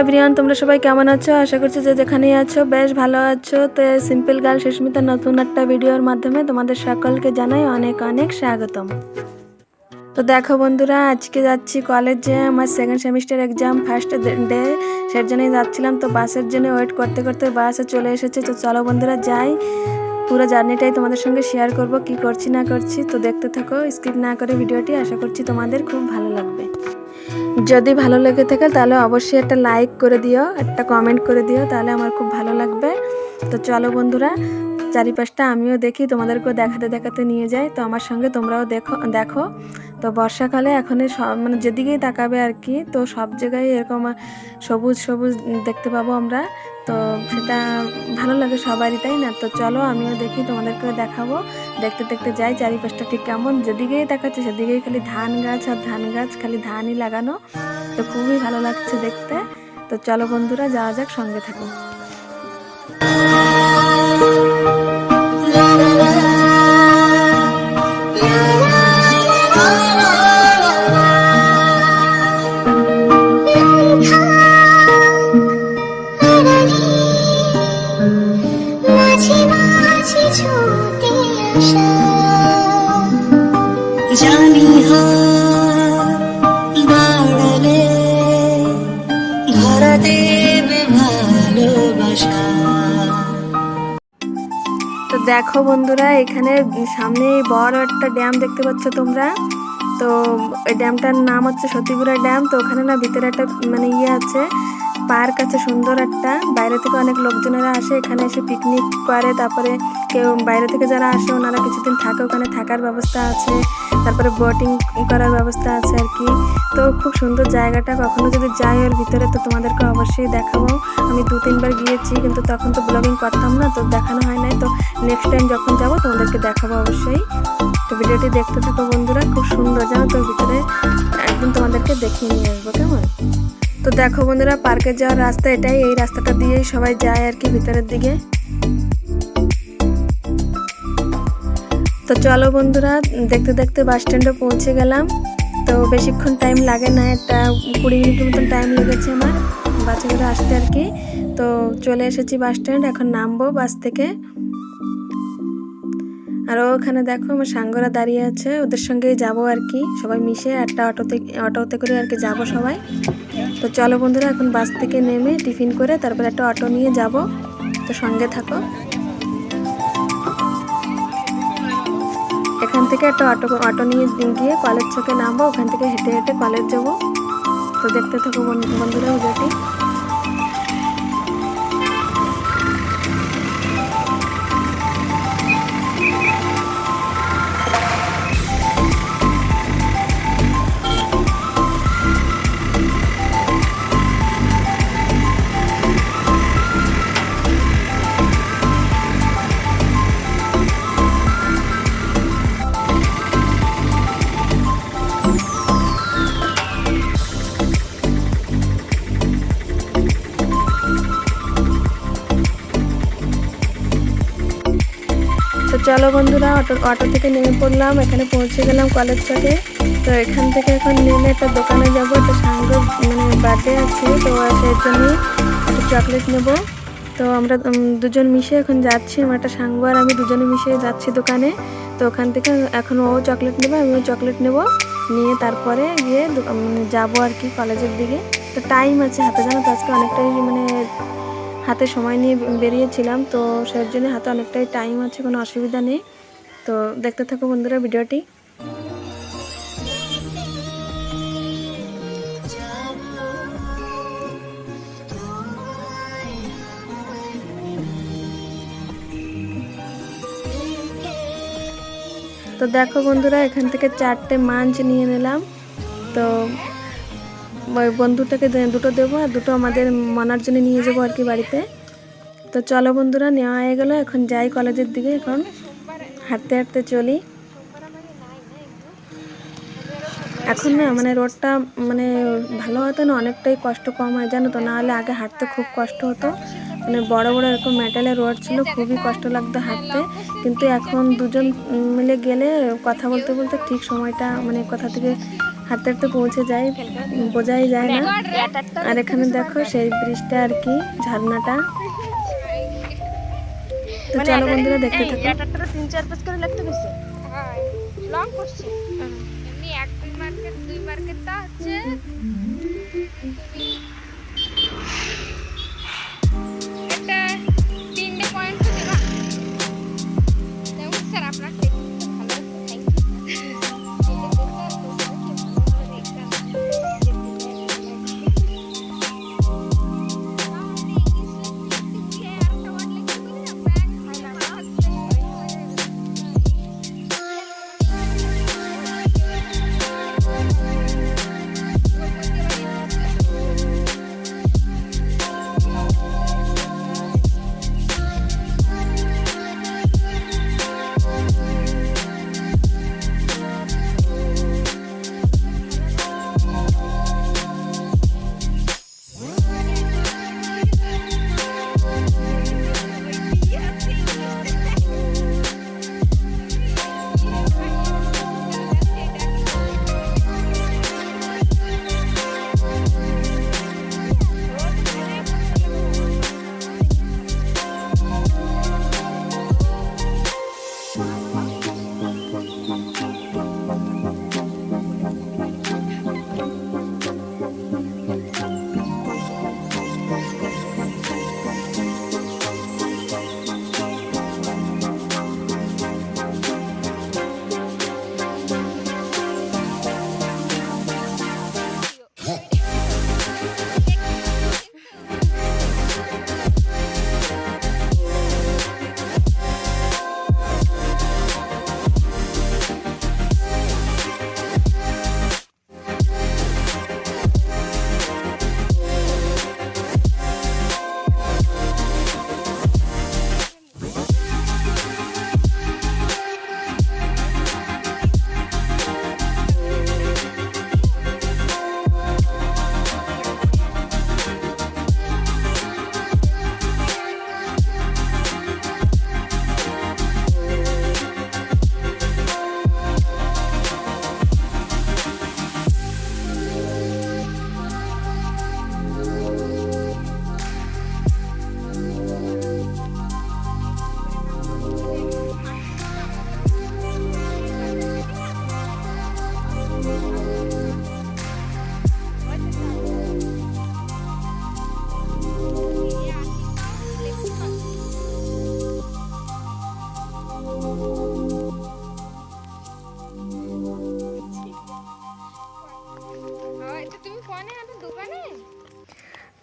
Everyone তোমরা সবাই কেমন আছো? আশা করছি যে যেখানেই আছো, বেশ ভালো আছো। তো সিম্পল গার্ল সুস্মিতার নতুন একটা ভিডিওর মাধ্যমে তোমাদের সকলকে জানাই অনেক অনেক স্বাগতম। তো দেখো বন্ধুরা, আজকে যাচ্ছি কলেজে আমার second semester exam first day সের জন্যই যাচ্ছিলাম। তো বাসের জন্য ওয়েট করতে করতে বাসে চলে এসেছে। তো চলো বন্ধুরা, যাই। পুরো জার্নিটাই তোমাদের সঙ্গে শেয়ার করব, কি করছি না করছি। তো দেখতে থাকো স্কিপ না করে ভিডিওটি। আশা করছি তোমাদের খুব ভালো লাগবে। যদি ভালো লেগে থাকে, তাহলে অবশ্যই একটা লাইক করে দিও, একটা কমেন্ট করে দিও, তাহলে আমার খুব ভালো লাগবে। তো চলো বন্ধুরা চারিপাশটা আমিও দেখি, তোমাদেরকেও দেখাতে দেখাতে নিয়ে যাই। তো আমার সঙ্গে তোমরাও দেখো দেখো। তো বর্ষাকালে এখন সব মানে যেদিকেই তাকাবে আর কি, তো সব জায়গায় এরকম সবুজ সবুজ দেখতে পাবো আমরা। তো সেটা ভালো লাগে সবারই, তাই না? তো চলো আমিও দেখি, তোমাদেরকেও দেখাবো। দেখতে দেখতে যাই চারিপাশটা ঠিক কেমন। যেদিকেই দেখাচ্ছে সেদিকেই খালি ধান গাছ আর ধান গাছ, খালি ধানই লাগানো। তো খুবই ভালো লাগছে দেখতে। তো চলো বন্ধুরা, যাওয়া যাক, সঙ্গে থাকো। দেখো বন্ধুরা, এখানে সামনে বড় একটা ড্যাম দেখতে পাচ্ছ তোমরা। তো ওই ড্যামটার নাম হচ্ছে সতীগুড়া ড্যাম। তো ওখানে না ভিতরে একটা মানে ইয়ে আছে পার্ক আছে, সুন্দর একটা। বাইরে থেকে অনেক লোকজনেরা আসে, এখানে এসে পিকনিক করে, তারপরে কেউ বাইরে থেকে যারা আসে, ওনারা কিছুদিন থাকে, ওখানে থাকার ব্যবস্থা আছে, তারপরে বোটিং করার ব্যবস্থা আছে আর কি। তো খুব সুন্দর জায়গাটা, কখনো যদি যাই ওর ভিতরে, তো তোমাদেরকে অবশ্যই দেখাবো। আমি দু তিনবার গিয়েছি, কিন্তু তখন তো ব্লগিং করতাম না, তো দেখানো হয় নাই। তো নেক্সট টাইম যখন যাব, তোমাদেরকে দেখাবো অবশ্যই। তো ভিডিওটি দেখতে থাকো বন্ধুরা, খুব সুন্দর, জানো তো ভিতরে। একদিন তোমাদেরকে দেখিয়ে নিয়ে আসব, কেমন? তো দেখো বন্ধুরা, পার্কে যাওয়ার রাস্তা এটাই। এই রাস্তাটা দিয়েই সবাই যায় আর কি ভিতরের দিকে। তো চলো বন্ধুরা, দেখতে দেখতে বাস স্ট্যান্ডে পৌঁছে গেলাম। তো বেশিক্ষণ টাইম লাগে না, একটা কুড়ি মিনিটের মতন টাইম লেগেছে আমার করে আসতে আর কি। তো চলে এসেছি বাস স্ট্যান্ড, এখন নামবো বাস থেকে। আর ওখানে দেখো আমার সাঙ্গরা দাঁড়িয়ে আছে, ওদের সঙ্গেই যাব আর কি। সবাই মিশে একটা অটোতে অটোতে করে আর কি যাব সবাই। তো চলো বন্ধুরা, এখন বাস থেকে নেমে টিফিন করে তারপর একটা অটো নিয়ে যাব। তো সঙ্গে থাকো। এখান থেকে একটা অটো অটো নিয়ে গিয়ে কলেজ চোখে নামবো, ওখান থেকে হেঁটে হেঁটে কলেজ যাব। তো দেখতে থাকো বন্ধু- বন্ধুরা ভিডিওটি তো চলো বন্ধুরা অটো অটো থেকে নেমে পড়লাম এখানে পৌঁছে গেলাম কলেজ চকে তো এখান থেকে এখন নেমে একটা দোকানে যাব একটা সাঙ্গ মানে বার্থডে আছে তো সেই জন্য একটা চকলেট নেব। তো আমরা দুজন মিশে এখন যাচ্ছি আমার একটা সাঙ্গ আর আমি দুজনে মিশে যাচ্ছি দোকানে। তো ওখান থেকে এখন ও চকলেট নেবে আমিও চকলেট নেব। নিয়ে তারপরে গিয়ে উম, আর কি কলেজের দিকে। তো টাইম আছে হাতে জানো তো আজকে অনেকটাই মানে হাতে সময় নিয়ে বেরিয়েছিলাম, তো সেই জন্য হাতে অনেকটাই টাইম আছে, কোনো অসুবিধা নেই। তো দেখতে থাকো বন্ধুরা ভিডিওটি। তো দেখো বন্ধুরা, এখান থেকে চারটে মাঞ্চ নিয়ে নিলাম। তো বন্ধুটাকে দুটো দেবো আর দুটো আমাদের মানার জন্য নিয়ে যাব আর কি বাড়িতে। তো চলো বন্ধুরা, নেওয়া হয়ে গেলো। এখন যাই কলেজের দিকে, এখন হাঁটতে হাঁটতে চলি। এখন না মানে রোডটা মানে ভালো হতো না, অনেকটাই কষ্ট কম হয়, জানো তো? নাহলে আগে হাঁটতে খুব কষ্ট হতো। মানে বড় বড় এরকম মেটালের রোড ছিল, খুবই কষ্ট লাগতো হাঁটতে। কিন্তু এখন দুজন মিলে গেলে কথা বলতে বলতে ঠিক সময়টা মানে কোথা থেকে হাঁটতে তো পৌঁছে যায় বোঝাই যায় না। আর এখানে দেখো সেই ব্রিজটা আর কি ঝর্ণাটা তো চলো বন্ধুরা দেখতে থাকো। তিন চার পাঁচ করে লাগতে গেছে লং করছি। এমনি এক দুই মার্কেট দুই আছে হচ্ছে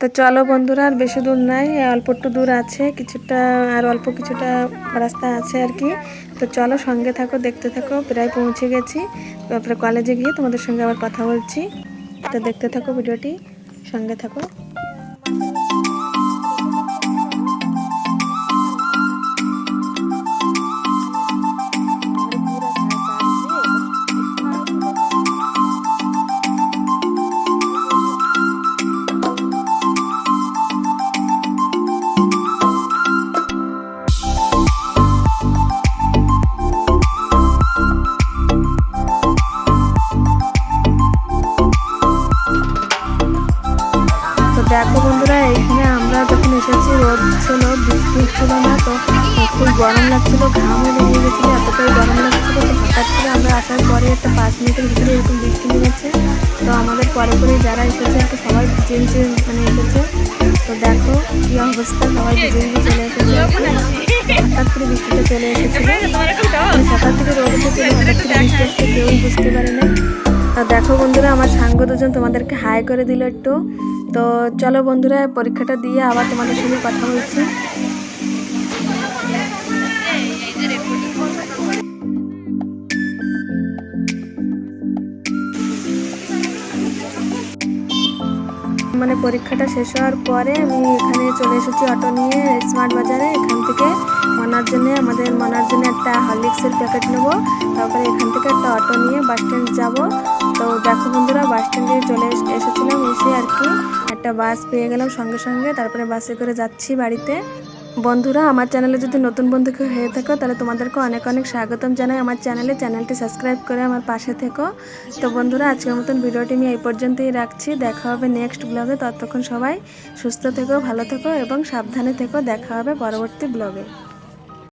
তো চলো বন্ধুরা, আর বেশি দূর নাই, অল্প একটু দূর আছে, কিছুটা, আর অল্প কিছুটা রাস্তা আছে আর কি। তো চলো সঙ্গে থাকো, দেখতে থাকো, প্রায় পৌঁছে গেছি। তারপরে কলেজে গিয়ে তোমাদের সঙ্গে আবার কথা বলছি। তো দেখতে থাকো ভিডিওটি, সঙ্গে থাকো। ছিল বৃষ্টি ছিল না তো। খুব গরম লাগছিল ঘামও লেগে গেছিল, এতটাই গরম লাগছিল তো হঠাৎ করে আমরা আসার পরে একটা পাঁচ মিনিটের ভিতরে এরকম বৃষ্টি নেমেছে। তো আমাদের পরে পরে যারা এসেছে কি সবাই ভিজে মানে এসেছে। তো দেখো কি অবস্থা, সবাই ভিজে ভিজে চলে এসেছে। হঠাৎ করে বৃষ্টিটা চলে এসেছিল। সকাল থেকে রোদ এসেছিল হঠাৎ করে বৃষ্টি আসছে কেউই বুঝতে পারে না আর দেখো বন্ধুরা, আমার সাঙ্গ দুজন তোমাদেরকে হাই করে দিল একটু। তো চলো বন্ধুরা, পরীক্ষাটা দিয়ে আবার তোমাদের সঙ্গে কথা বলছি মানে পরীক্ষাটা শেষ হওয়ার পরে আমি এখানে চলে এসেছি অটো নিয়ে স্মার্ট বাজারে এখান থেকে মানার জন্য আমাদের মানার জন্য একটা হরলিক্সের প্যাকেট নেব। তারপরে এখান থেকে একটা অটো নিয়ে বাস স্ট্যান্ড যাব। তো দেখো বন্ধুরা বাস স্ট্যান্ডে চলে এস- এসেছিলাম এসে আর কি একটা বাস পেয়ে গেলাম সঙ্গে সঙ্গে। তারপরে বাসে করে যাচ্ছি বাড়িতে। বন্ধুরা, আমার চ্যানেলে যদি নতুন বন্ধু কেউ হয়ে থাকো, তাহলে তোমাদেরকে অনেক অনেক স্বাগতম জানাই আমার চ্যানেলে। চ্যানেলটি সাবস্ক্রাইব করে আমার পাশে থেকো। তো বন্ধুরা, আজকের মতন ভিডিওটি আমি এই পর্যন্তই রাখছি। দেখা হবে নেক্সট ব্লগে ততক্ষণ সবাই সুস্থ থেকো, ভালো থেকো এবং সাবধানে থেকো। দেখা হবে পরবর্তী ব্লগে